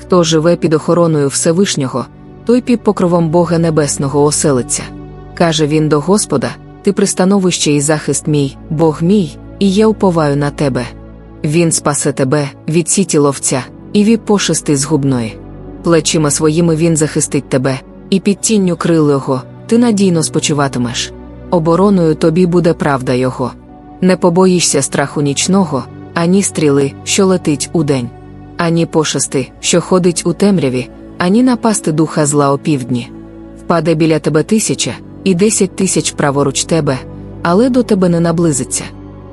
Хто живе під охороною Всевишнього, той під покровом Бога Небесного оселиться. Каже він до Господа: Ти пристановище і захист мій, Бог мій, і я уповаю на тебе. Він спасе тебе від сіті ловця і від пошести згубної. Плечима своїми він захистить тебе, і під тінню крил його ти надійно спочиватимеш. Обороною тобі буде правда його. Не побоїшся страху нічного, ані стріли, що летить удень, ані пошести, що ходить у темряві, ані напасти духа зла опівдні. Впаде біля тебе тисяча, і десять тисяч праворуч тебе, але до тебе не наблизиться.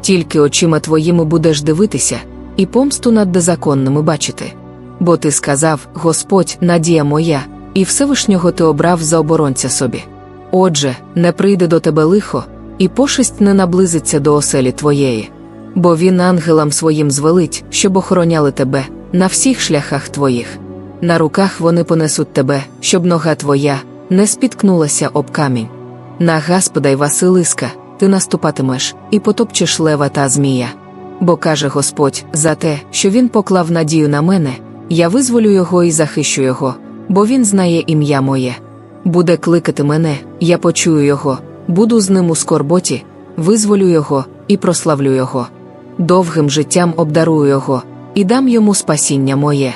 Тільки очима твоїми будеш дивитися, і помсту над беззаконними бачити. Бо ти сказав, Господь, надія моя, і Всевишнього ти обрав за оборонця собі. Отже, не прийде до тебе лихо, і пошесть не наблизиться до оселі твоєї. Бо він ангелам своїм звелить, щоб охороняли тебе на всіх шляхах твоїх. На руках вони понесуть тебе, щоб нога твоя не спіткнулася об камінь. На Господа й Василиска ти наступатимеш і потопчеш лева та змія. Бо каже Господь, за те, що він поклав надію на мене, я визволю його і захищу його, бо він знає ім'я моє. Буде кликати мене, я почую його, буду з ним у скорботі, визволю його і прославлю його. Довгим життям обдарую його, і дам йому спасіння моє.